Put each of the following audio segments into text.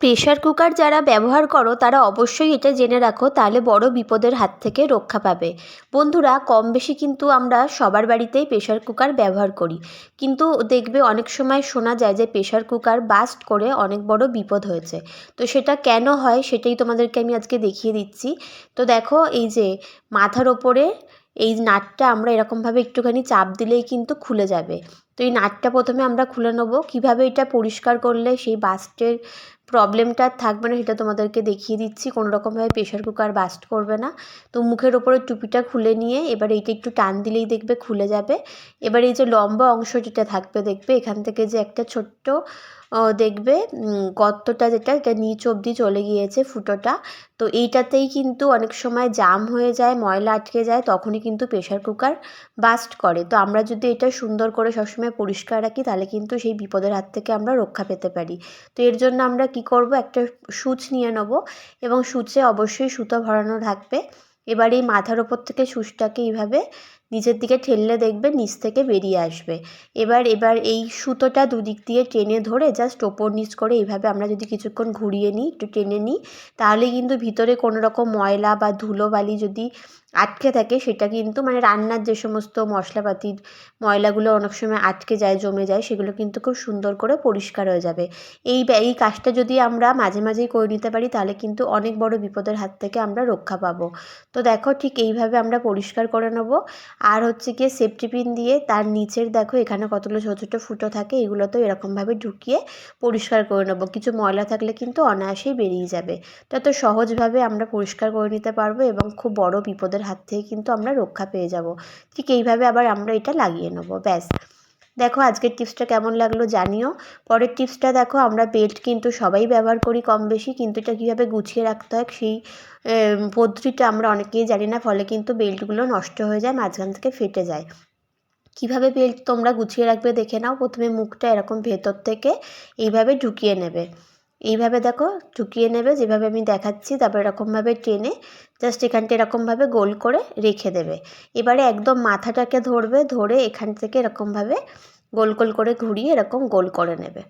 Pressure cooker যারা ব্যবহার করো, তারা অবশ্যই এটা জেনে রাখো, তাহলে বড় বিপদের হাত থেকে রক্ষা পাবে। বন্ধুরা, কম বেশি কিন্তু আমরা সবার বাড়িতেই প্রেশার কুকার ব্যবহার করি। কিন্তু দেখবে অনেক সময় শোনা যায় যে প্রেশার কুকার বাস্ট করে অনেক বড় বিপদ হয়েছে। তো সেটা কেন হয় সেটাই তোমাদেরকে আমি আজকে দেখিয়ে দিচ্ছি। তো দেখো, এই যে মাথার ওপরে এই নাটটা আমরা এরকমভাবে একটুখানি চাপ দিলেই কিন্তু খুলে যাবে। তো এই নাটটা প্রথমে আমরা খুলে নেব। কীভাবে এটা পরিষ্কার করলে সেই বাস্টের প্রবলেমটা আর থাকবে না, সেটা তোমাদেরকে দেখিয়ে দিচ্ছি। কোনো রকমভাবে প্রেশার কুকার বাস্ট করবে না। তো মুখের ওপরে টুপিটা খুলে নিয়ে, এবার এইটা একটু টান দিলেই দেখবে খুলে যাবে। এবার এই যে লম্বা অংশ যেটা থাকবে, দেখবে এখান থেকে যে একটা ছোট্ট দেখবে গর্তটা যেটা, এটা নিচ অবধি চলে গিয়েছে ফুটোটা। তো এইটাতেই কিন্তু অনেক সময় জাম হয়ে যায়, ময়লা আটকে যায়, তখনই কিন্তু প্রেশার কুকার বাস্ট করে। তো আমরা যদি এটা সুন্দর করে সবসময় পরিষ্কার রাখি, তাহলে কিন্তু সেই বিপদের হাত থেকে আমরা রক্ষা পেতে পারি। তো এর জন্য আমরা কি করব? একটা সূচ নিয়ে নেব এবং সূচে অবশ্যই সুতো ভরানো থাকবে। এবার এই মাথার ওপর থেকে সুচটাকে এইভাবে নিচের দিকে ঠেললে দেখবে নিচ থেকে বেরিয়ে আসবে। এবার এবার এই সুতোটা দুদিক দিয়ে টেনে ধরে জাস্ট ওপর নিচ করে এইভাবে আমরা যদি কিছুক্ষণ ঘুরিয়ে নিই, একটু টেনে নিই, তাহলে কিন্তু ভিতরে কোনো রকম ময়লা বা ধুলোবালি যদি আটকে থাকে, সেটা কিন্তু মানে রান্নার যে সমস্ত মশলাপাতির ময়লাগুলো অনেক সময় আটকে যায়, জমে যায়, সেগুলো কিন্তু খুব সুন্দর করে পরিষ্কার হয়ে যাবে। এই এই কাজটা যদি আমরা মাঝে মাঝেই করে নিতে পারি, তাহলে কিন্তু অনেক বড় বিপদের হাত থেকে আমরা রক্ষা পাবো। তো দেখো ঠিক এইভাবে আমরা পরিষ্কার করে নেব। আর হচ্ছে গিয়ে সেফটি পিন দিয়ে তার নিচের দেখো, এখানে কতগুলো ছোটো ছোটো ফুটো থাকে, এগুলো তো এরকমভাবে ঢুকিয়ে পরিষ্কার করে নেব। কিছু ময়লা থাকলে কিন্তু অনায়াসেই বেরিয়ে যাবে। তত সহজভাবে আমরা পরিষ্কার করে নিতে পারব এবং খুব বড় বিপদের হাত থেকে কিন্তু আমরা রক্ষা পেয়ে যাব। ঠিক এইভাবে আবার আমরা এটা লাগিয়ে নেব, ব্যাস। দেখো আজকের টিপসটা কেমন লাগল জানিও। পরের টিপসটা দেখো, আমরা বেল্ট কিন্তু সবাই ব্যবহার করি কম বেশি, কিন্তু এটা কীভাবে গুছিয়ে রাখতে হয় সেই পদ্ধতিটা আমরা অনেকেই জানি না, ফলে কিন্তু বেল্টগুলো নষ্ট হয়ে যায়, মাঝখান থেকে ফেটে যায়। কীভাবে বেল্ট তোমরা গুছিয়ে রাখবে দেখে নাও, প্রথমে মুখটা এরকম ভেতর থেকে এইভাবে ঢুকিয়ে নেবে। এইভাবে দেখো ঢুকিয়ে নেবে, যেভাবে আমি দেখাচ্ছি তারপর এরকমভাবে টেনে জাস্ট এখানটা এরকমভাবে গোল করে রেখে দেবে। এবারে একদম মাথাটাকে ধরবে, ধরে এখান থেকে এরকমভাবে গোল গোল করে ঘুরিয়ে এরকম গোল করে নেবে।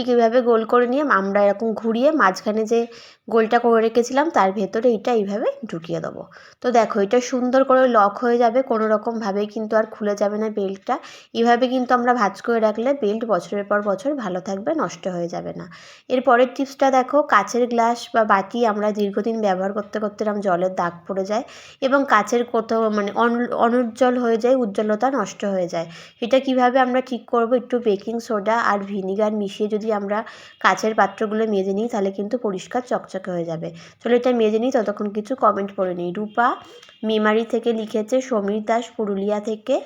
ঠিক এইভাবে গোল করে নিয়ে আমরা এরকম ঘুরিয়ে মাঝখানে যে গোলটা করে রেখেছিলাম, তার ভেতরে এইটা এইভাবে ঢুকিয়ে দেবো। তো দেখো, এটা সুন্দর করে লক হয়ে যাবে, কোনো রকমভাবেই কিন্তু আর খুলে যাবে না বেল্টটা এইভাবে কিন্তু আমরা ভাজ করে রাখলে বেল্ট বছরের পর বছর ভালো থাকবে, নষ্ট হয়ে যাবে না। এর পরের টিপসটা দেখো, কাচের গ্লাস বা বাটি আমরা দীর্ঘদিন ব্যবহার করতে করতে এরকম জলের দাগ পড়ে যায় এবং কাচের কোথাও মানে অন, অনুজ্জ্বল হয়ে যায়, উজ্জ্বলতা নষ্ট হয়ে যায়। এটা কীভাবে আমরা ঠিক করব? একটু বেকিং সোডা আর ভিনিগার মিশিয়ে যদি আমরা কাচের পাত্রগুলো মেজে নিই, তাহলে কিন্তু পরিষ্কার চকচকে হয়ে যাবে। চলো এটা মেজে নিই, ততক্ষণ কিছু কমেন্ট করে নিই। রূপা মেমারি থেকে লিখেছে, সমীর দাস পুরুলিয়া থেকে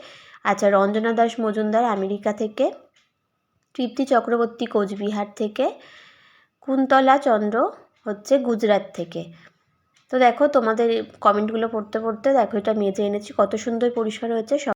আচ্ছা রঞ্জনা দাস মজুমদার আমেরিকা থেকে, তৃপ্তি চক্রবর্তী কোচবিহার থেকে, কুন্তলা চন্দ্র হচ্ছে গুজরাট থেকে। তো দেখো, তোমাদের কমেন্টগুলো পড়তে পড়তে দেখো, এটা মেজে এনেছি, কত সুন্দর পরিষ্কার হয়েছে